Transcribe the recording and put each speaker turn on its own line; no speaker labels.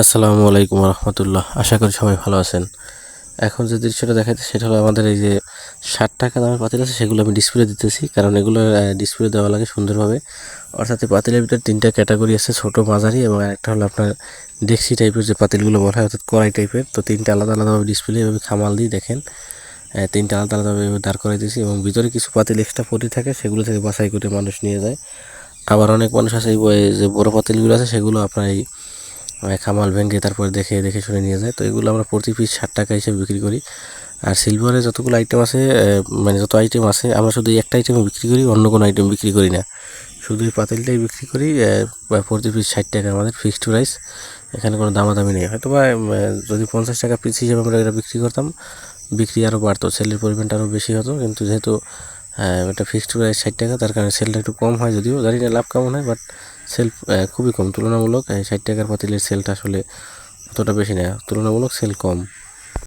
আসসালামু আলাইকুম রহমতুল্লাহ। আশা করি সবাই ভালো আছেন। এখন যে দৃশ্যটা দেখাচ্ছে সেটা হলো আমাদের এই যে ষাট টাকা দামের পাতিল আছে, সেগুলো আমি ডিসপ্লে দিতেছি, কারণ এগুলো ডিসপ্লে দেওয়া লাগে সুন্দরভাবে। অর্থাৎ এই পাতিলের ভিতরে তিনটা ক্যাটাগরি আছে, ছোট মাঝারি এবং একটা হলো আপনার ডেক্সি টাইপের যে পাতিলগুলো বলা হয়, অর্থাৎ কড়াই টাইপের তো তিনটা আলাদা আলাদাভাবে ডিসপ্লে এভাবে খামাল দিই দেখেন। তিনটা আলাদা আলাদাভাবে দাঁড় করাই দিয়েছি এবং ভিতরে কিছু পাতিল এক্সট্রা পটি থাকে, সেগুলো থেকে বাছাই করে মানুষ নিয়ে যায়। আবার অনেক মানুষ আছে এই যে বড় পাতিলগুলো আছে, সেগুলো আপনার এই খামাল ভেঙে তারপরে দেখে দেখে শুনে নিয়ে যায়। তো এগুলো আমরা প্রতি পিস ষাট টাকা হিসেবে বিক্রি করি। আর সিলভারে যতগুলো আইটেম আছে মানে যত আইটেম আছে, আমরা শুধু একটা আইটেম বিক্রি করি, অন্য কোনো আইটেম বিক্রি করি না। শুধু এই পাতিলটাই বিক্রি করি প্রতি পিস ষাট টাকা আমাদের ফিক্সড প্রাইস এখানে কোনো দামাদামি নেই। হয়তো বা যদি পঞ্চাশ টাকা পিস হিসেবে আমরা এটা বিক্রি করতাম, বিক্রি আরও বাড়তো সেলের পরিমাণটা আরও বেশি হতো। কিন্তু যেহেতু এটা ফিক্সড প্রাইস ষাট টাকা, তার কারণে সেলটা একটু কম হয় যদিও। জানি না লাভ কেমন হয় বাট সেল খুবই কম। তুলনামূলক ষাট টাকার পাতিলের সেলটা আসলে অতটা বেশি না। তুলনামূলক সেল কম।